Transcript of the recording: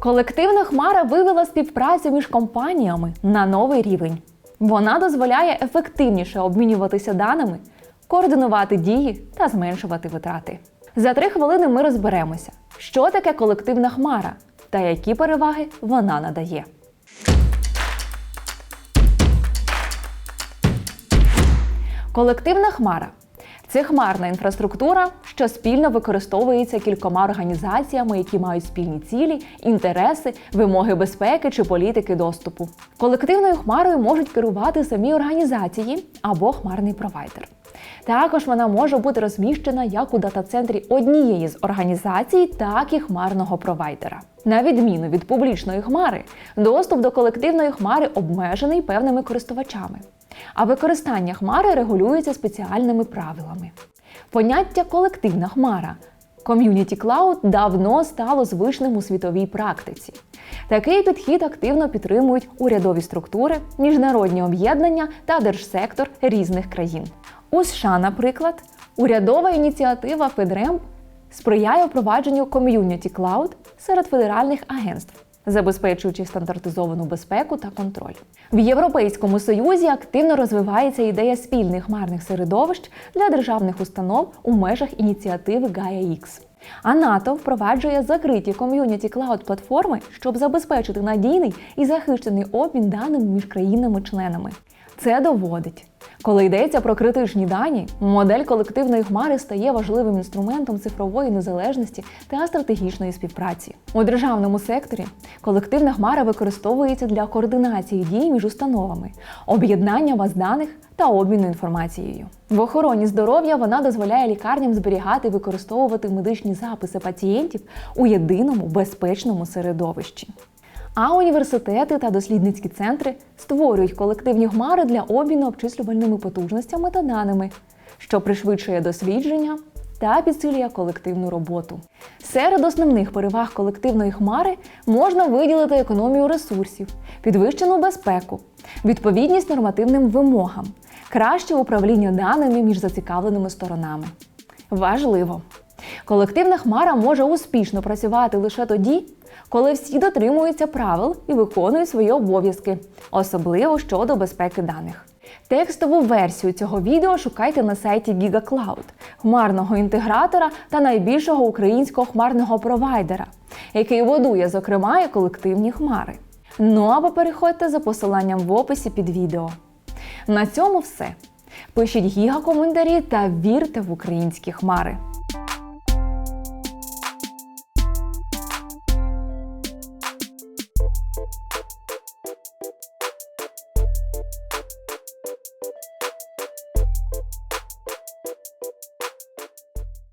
Колективна хмара вивела співпрацю між компаніями на новий рівень. Вона дозволяє ефективніше обмінюватися даними, координувати дії та зменшувати витрати. За три хвилини ми розберемося, що таке колективна хмара та які переваги вона надає. Колективна хмара це хмарна інфраструктура, що спільно використовується кількома організаціями, які мають спільні цілі, інтереси, вимоги безпеки чи політики доступу. Колективною хмарою можуть керувати самі організації або хмарний провайдер. Також вона може бути розміщена як у дата-центрі однієї з організацій, так і хмарного провайдера. На відміну від публічної хмари, доступ до колективної хмари обмежений певними користувачами, а використання хмари регулюється спеціальними правилами. Поняття колективна хмара Community Cloud давно стало звичним у світовій практиці. Такий підхід активно підтримують урядові структури, міжнародні об'єднання та держсектор різних країн. У США, наприклад, урядова ініціатива FedRAMP сприяє впровадженню Community Cloud серед федеральних агентств, забезпечуючи стандартизовану безпеку та контроль. В Європейському Союзі активно розвивається ідея спільних хмарних середовищ для державних установ у межах ініціативи Gaia-X. А НАТО впроваджує закриті ком'юніті клауд платформи, щоб забезпечити надійний і захищений обмін даними між країнами-членами. Це доводить. Коли йдеться про критичні дані, модель колективної хмари стає важливим інструментом цифрової незалежності та стратегічної співпраці. У державному секторі колективна хмара використовується для координації дій між установами, об'єднання баз даних та обміну інформацією. В охороні здоров'я вона дозволяє лікарням зберігати і використовувати медичні записи пацієнтів у єдиному безпечному середовищі. А університети та дослідницькі центри створюють колективні хмари для обміну обчислювальними потужностями та даними, що пришвидшує дослідження та підсилює колективну роботу. Серед основних переваг колективної хмари можна виділити економію ресурсів, підвищену безпеку, відповідність нормативним вимогам, краще управління даними між зацікавленими сторонами. Важливо! Колективна хмара може успішно працювати лише тоді, коли всі дотримуються правил і виконують свої обов'язки, особливо щодо безпеки даних. Текстову версію цього відео шукайте на сайті GigaCloud, хмарного інтегратора та найбільшого українського хмарного провайдера, який будує, зокрема, і колективні хмари. Ну або переходьте за посиланням в описі під відео. На цьому все. Пишіть гіга коментарі та вірте в українські хмари.